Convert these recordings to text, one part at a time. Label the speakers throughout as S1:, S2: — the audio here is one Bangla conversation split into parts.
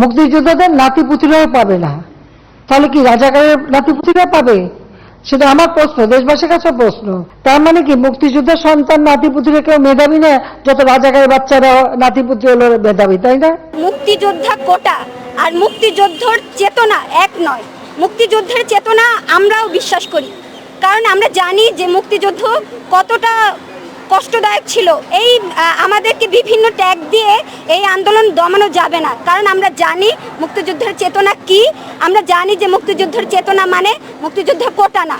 S1: মুক্তিযোদ্ধাদের নাতিপুতিরাও পাবে না। তাহলে কি রাজাকারের নাতিপুতিরা পাবে? সেটা আমার প্রশ্ন, দেশবাসীর কাছে প্রশ্ন। তার মানে কি মুক্তিযোদ্ধার সন্তান নাতিপুতিরা কেউ মেধাবী না, যত রাজাকারের বাচ্চারা নাতিপুতি হলো মেধাবী, তাই না?
S2: মুক্তিযোদ্ধা কোটা আর মুক্তিযুদ্ধর চেতনা এক নয়। মুক্তিযুদ্ধের চেতনা আমরাও বিশ্বাস করি। কারণ আমরা জানি যে মুক্তিযুদ্ধ কতটা কষ্টদায়ক ছিল। এই আমাদেরকে বিভিন্ন ট্যাগ দিয়ে এই আন্দোলন দমানো যাবে না। কারণ আমরা জানি মুক্তিযুদ্ধের চেতনা কি। আমরা জানি যে মুক্তিযুদ্ধের চেতনা মানে মুক্তিযুদ্ধের কোটা না।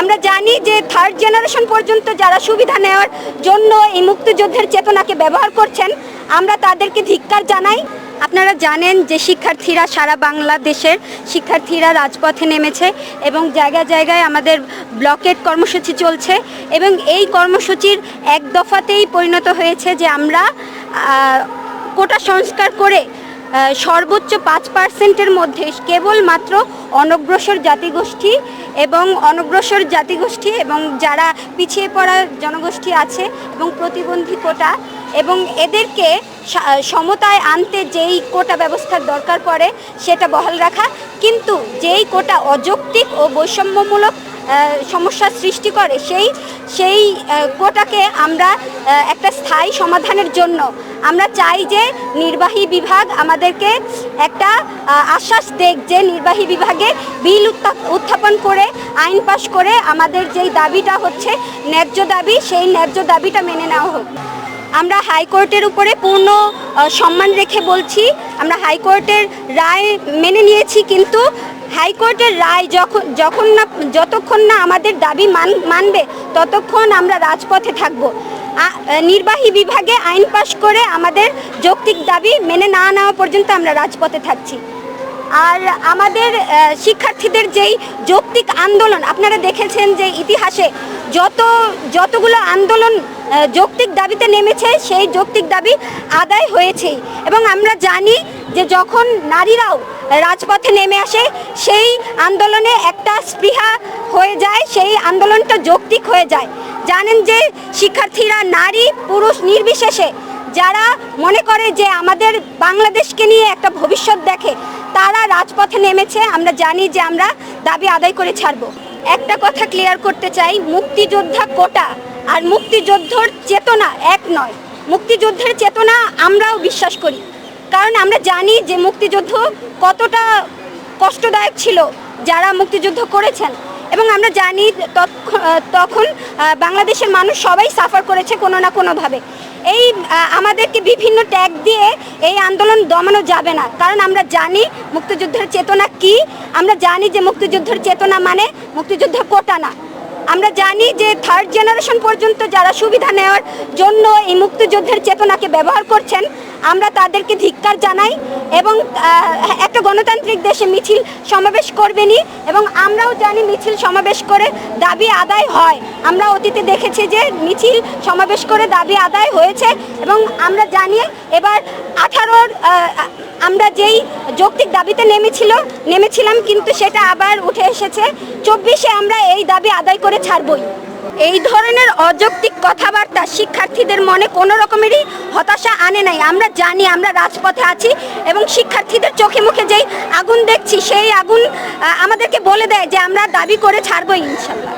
S2: আমরা জানি যে থার্ড জেনারেশন পর্যন্ত যারা সুবিধা নেওয়ার জন্য এই মুক্তিযুদ্ধের চেতনাকে ব্যবহার করছেন, আমরা তাদেরকে ধিক্কার জানাই। আপনারা জানেন যে শিক্ষার্থীরা সারা বাংলাদেশের শিক্ষার্থীরা রাজপথে নেমেছে এবং জায়গায় জায়গায় আমাদের ব্লকেট কর্মসূচি চলছে এবং এই কর্মসূচির এক দফাতেই পরিণত হয়েছে যে আমরা কোটা সংস্কার করে সর্বোচ্চ পাঁচ পার্সেন্টের মধ্যে কেবলমাত্র অনগ্রসর জাতিগোষ্ঠী এবং অনগ্রসর জাতিগোষ্ঠী এবং যারা পিছিয়ে পড়া জনগোষ্ঠী আছে এবং প্রতিবন্ধী কোটা এবং এদেরকে সমতায় আনতে যেই কোটা ব্যবস্থার দরকার পড়ে সেটা বহাল রাখা। কিন্তু যেই কোটা অযৌক্তিক ও বৈষম্যমূলক আহ, সমস্যার সৃষ্টি করে সেই সেই কোটাকে আমরা একটা স্থায়ী সমাধানের জন্য আমরা চাই যে নির্বাহী বিভাগ আমাদেরকে একটা আশ্বাস দেখ যে নির্বাহী বিভাগে বিল উত্থা- উত্থাপন করে আইন পাশ করে আমাদের যেই দাবিটা হচ্ছে ন্যায্য দাবি সেই ন্যায্য দাবিটা মেনে নেওয়া হোক। আমরা হাইকোর্টের উপরে পূর্ণ সম্মান রেখে বলছি। আমরা হাইকোর্টের রায় মেনে নিয়েছি, কিন্তু হাইকোর্টের রায় যখন যখন না, যতক্ষণ না আমাদের দাবি মান, মানবে, ততক্ষণ আমরা রাজপথে থাকব। নির্বাহী বিভাগে আইন পাশ করে আমাদের যৌক্তিক দাবি মেনে না নেওয়া পর্যন্ত আমরা রাজপথে থাকছি। আর আমাদের শিক্ষার্থীদের যেই যৌক্তিক আন্দোলন, আপনারা দেখেছেন যে ইতিহাসে যত, যতগুলো আন্দোলন যৌক্তিক দাবিতে নেমেছে, সেই যৌক্তিক দাবি আদায় হয়েছেই এবং আমরা জানি যে যখন নারীরাও রাজপথে নেমে আসে, সেই আন্দোলনে একটা স্পৃহা হয়ে যায়, সেই আন্দোলনটা যৌক্তিক হয়ে যায়। জানেন যে শিক্ষার্থীরা নারী, পুরুষ নির্বিশেষে, যারা মনে করে যে আমাদের বাংলাদেশকে নিয়ে একটা ভবিষ্যৎ দেখে, তারা রাজপথে নেমেছে। আমরা জানি যে আমরা দাবি আদায় করে ছাড়বো। একটা কথা ক্লিয়ার করতে চাই, মুক্তিযোদ্ধা কোটা আর মুক্তিযুদ্ধর চেতনা এক নয়। মুক্তিযুদ্ধের চেতনা আমরাও বিশ্বাস করি। কারণ আমরা জানি যে মুক্তিযুদ্ধ কতটা কষ্টদায়ক ছিল যারা মুক্তিযুদ্ধ করেছেন। এবং আমরা জানি তখন বাংলাদেশের মানুষ সবাই সাফার করেছে কোনো না কোনোভাবে এই আমাদেরকে বিভিন্ন ট্যাগ দিয়ে এই আন্দোলন দমানো যাবে না। কারণ আমরা জানি মুক্তিযুদ্ধের চেতনা কি। আমরা জানি যে মুক্তিযুদ্ধের চেতনা মানে মুক্তিযুদ্ধ কোটা না। আমরা জানি যে থার্ড জেনারেশন পর্যন্ত যারা সুবিধা নেওয়ার জন্য এই মুক্তিযুদ্ধের চেতনাকে ব্যবহার করছেন, আমরা তাদেরকে ধিক্কার জানাই এবং একটা গণতান্ত্রিক দেশে মিছিল সমাবেশ করবেনই এবং আমরাও জানি মিছিল সমাবেশ করে দাবি আদায় হয়। আমরা অতীতে দেখেছি যে মিছিল সমাবেশ করে দাবি আদায় হয়েছে এবং আমরা জানি এবার আঠারোর আমরা যেই যৌক্তিক দাবিতে নেমেছিল, নেমেছিলাম কিন্তু সেটা আবার উঠে এসেছে। চব্বিশে আমরা এই দাবি আদায় করে ছাড়বই। এই ধরনের অযৌক্তিক কথাবার্তা শিক্ষার্থীদের মনে কোনো রকমেরই হতাশা আনে নাই। আমরা জানি, আমরা রাজপথে আছি এবং শিক্ষার্থীদের চোখে মুখে যেই আগুন দেখছি, সেই আগুন আমাদেরকে বলে দেয় যে আমরা দাবি করে ছাড়বই ইনশাল্লাহ।